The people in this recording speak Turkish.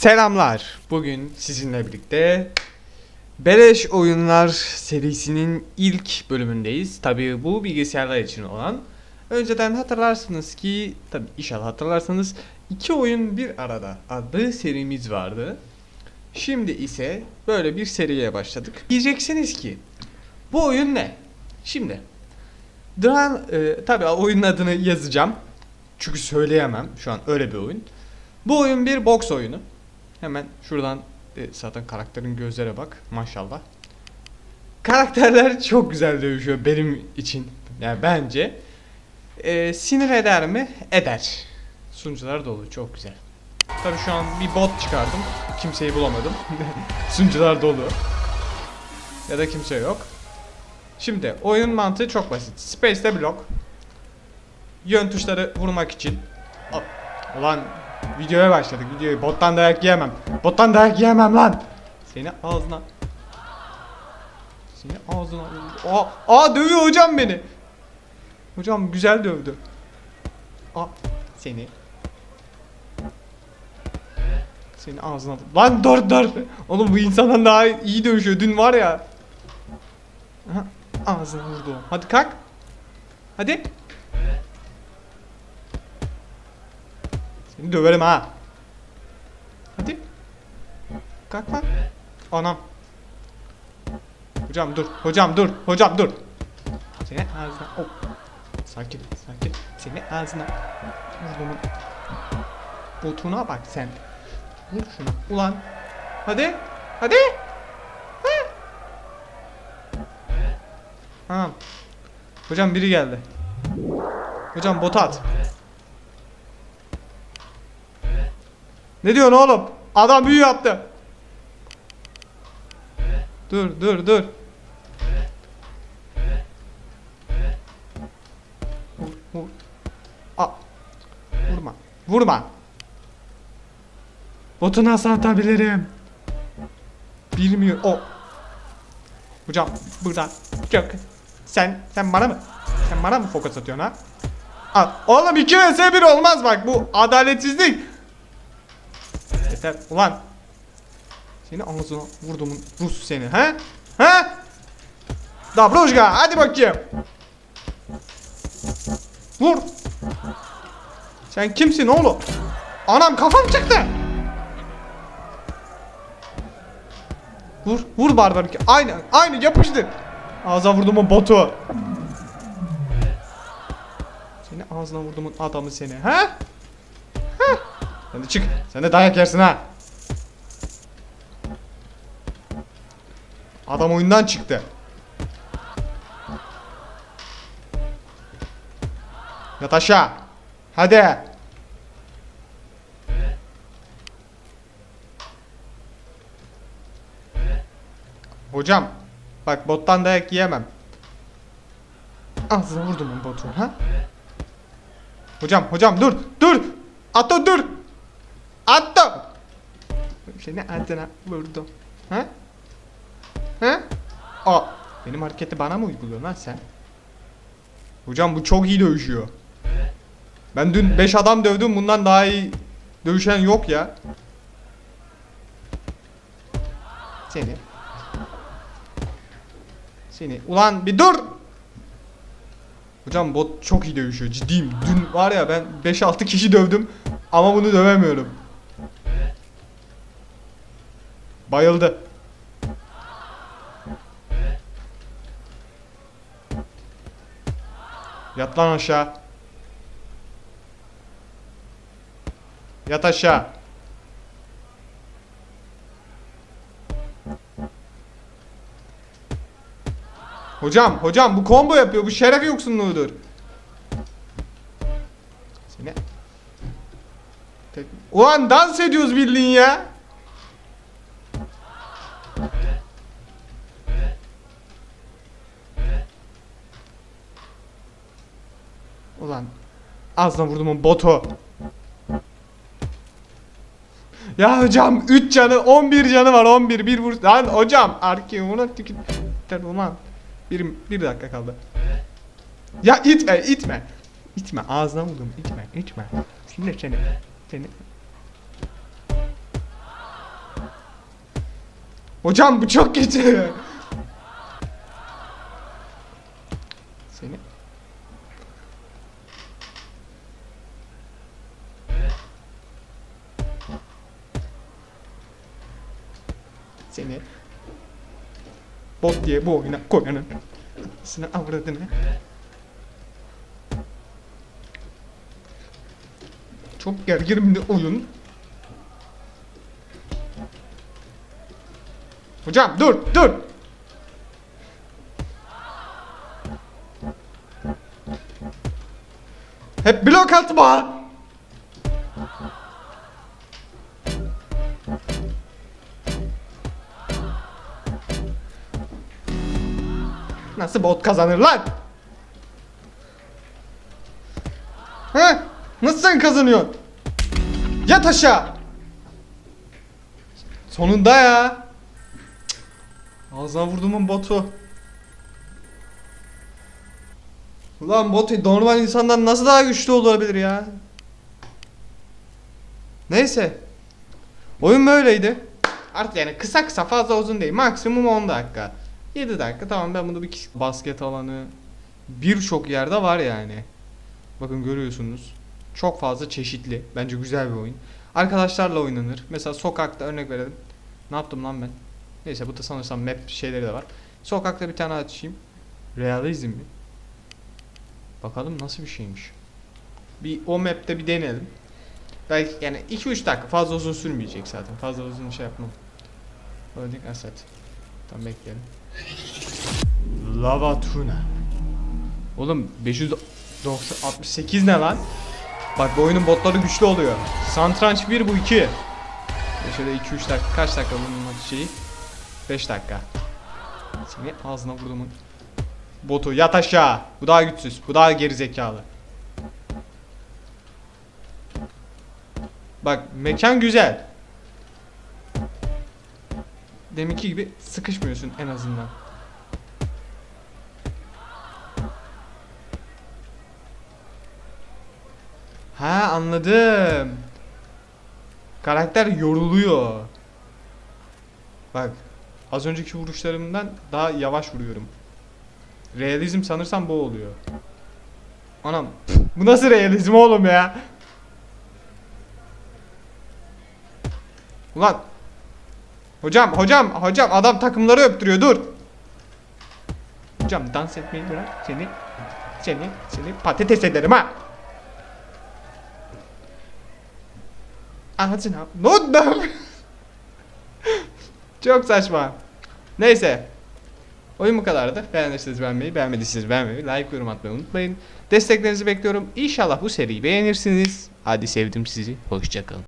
Selamlar. Bugün sizinle birlikte Beleş Oyunlar serisinin ilk bölümündeyiz. Tabii bu bilgisayarlar için olan. Önceden hatırlarsınız ki, tabii inşallah hatırlarsanız iki oyun bir arada adlı serimiz vardı. Şimdi ise böyle bir seriye başladık. Diyeceksiniz ki bu oyun ne? Şimdi Dran, e, tabii oyunun adını yazacağım. Çünkü söyleyemem. Şu an öyle bir oyun. Bu oyun bir boks oyunu. Hemen şuradan e, zaten karakterin gözlere bak. Maşallah. Karakterler çok güzel dövüşüyor benim için. Yani bence. E, sinir eder mi? Eder. Sunucular dolu. Çok güzel. Tabii şu an bir bot çıkardım. Kimseyi bulamadım. Sunucular dolu. Ya da kimse yok. Şimdi oyun mantığı çok basit. Space'de blok. Yön tuşları vurmak için. Hop. Videoya başladık videoyu. Bottan dayak yiyemem. Bottan dayak yiyemem lan. Seni ağzına. Seni ağzına. Aa, aa dövüyor hocam beni. Hocam güzel dövdü. Aa seni. Seni ağzına. Lan dur dur. Oğlum bu insandan daha iyi dövüşüyor. Dün var ya. Ağzına vurdu. Hadi kalk. Hadi. Seni döverim ha. Hadi. Kalk lan. Anam. Hocam dur. Hocam dur. Hocam dur. Seni ağzına. Oh. Sakin. Sakin. Seni ağzına. Vurdumun. Botuna bak sen. Vur şuna. Ulan. Hadi. Hadi. Ha. Tamam. Hocam biri geldi. Hocam bota at. Ne diyorsun oğlum? Adam büyü yaptı. Dur dur dur. Vur vur. A. Vurma. Vurma. Botu nasıl atabilirim? Bilmiyor. O. Hocam buradan çok. Sen sen bana mı? Sen bana mı fokus atıyorsun ha? Al. Oğlum 2 vs 1 olmaz bak bu adaletsizlik. Yeter ulan. Seni ağzına vurdumun Rus seni he? He? Dabrojga hadi bakayım. Vur. Sen kimsin oğlum? Anam kafam çıktı. Vur, vur barbar. Aynı, aynı yapıştı. Ağza vurdumun botu. Seni ağzına vurdumun adamı seni? He? Sen de çık. Sen de dayak yersin ha. Adam oyundan çıktı. Yat. Hadi. Hocam. Bak bottan dayak yiyemem. Ağzına vurdum ben botu ha. Hocam hocam dur dur. Atto dur. Atto. Seni ağzına vurdum. Ha? Ha? Aa, benim hareketi bana mı uyguluyorsun lan sen? Hocam bu çok iyi dövüşüyor. Ben dün 5 adam dövdüm bundan daha iyi dövüşen yok ya. Seni. Seni. Ulan bir dur. Hocam bot çok iyi dövüşüyor ciddiyim. Dün var ya ben 5-6 kişi dövdüm ama bunu dövemiyorum. Bayıldı. Yat lan aşağı. Yat aşağı. Hocam, hocam bu combo yapıyor. Bu şeref yoksunluğudur. Seni. Tek... Ulan dans ediyoruz bildiğin ya. Ulan ağzına vurdum botu. Ya hocam 3 canı 11 canı var 11 bir vur. Lan hocam arki ona tükür. Ulan. Bir, bir dakika kaldı. Ya itme itme. İtme ağzına vurdum itme itme. Şimdi seni seni Hocam bu çok kötü. Seni. Seni. Bot diye bu oyuna koyanın. Seni avradını. Çok gerginim bir oyun. Hocam dur dur. Hep blok atma. Nasıl bot kazanır lan? He? Nasıl sen kazanıyorsun? Yat aşağı. Sonunda ya. Ağzına vurduğumun botu. Ulan bot normal insandan nasıl daha güçlü olabilir ya? Neyse. Oyun böyleydi. Artık yani kısa kısa fazla uzun değil. Maksimum 10 dakika. 7 dakika tamam ben bunu bir basket alanı birçok yerde var yani. Bakın görüyorsunuz. Çok fazla çeşitli. Bence güzel bir oyun. Arkadaşlarla oynanır. Mesela sokakta örnek verelim. Ne yaptım lan ben? Neyse bu da sanırsam map şeyleri de var. Sokakta bir tane açayım. Realizm mi? Bakalım nasıl bir şeymiş. Bir o map'te bir deneyelim. Belki yani 2-3 dakika fazla uzun sürmeyecek zaten. Fazla uzun şey yapmam. Loading asset. Tamam bekleyelim. Lava tuna. Oğlum 568 ne lan? Bak bu oyunun botları güçlü oluyor. Santranç 1 bu 2. Şöyle 2-3 dakika kaç dakika bunun şeyi? 5 dakika. Seni ağzına vurdumun. Botu yat aşağı. Bu daha güçsüz. Bu daha gerizekalı. Bak mekan güzel. Deminki gibi sıkışmıyorsun en azından. Ha anladım. Karakter yoruluyor. Bak az önceki vuruşlarımdan daha yavaş vuruyorum. Realizm sanırsam bu oluyor. Anam bu nasıl realizm oğlum ya? Ulan Hocam hocam hocam adam takımları öptürüyor dur. Hocam dans etmeyi bırak seni seni seni patates ederim ha. Ağzına Notlam Çok saçma Neyse Oyun bu kadardı. Beğendiyseniz beğenmeyi, beğenmediyseniz beğenmeyi, like, yorum atmayı unutmayın. Desteklerinizi bekliyorum. İnşallah bu seriyi beğenirsiniz. Hadi sevdim sizi. Hoşçakalın.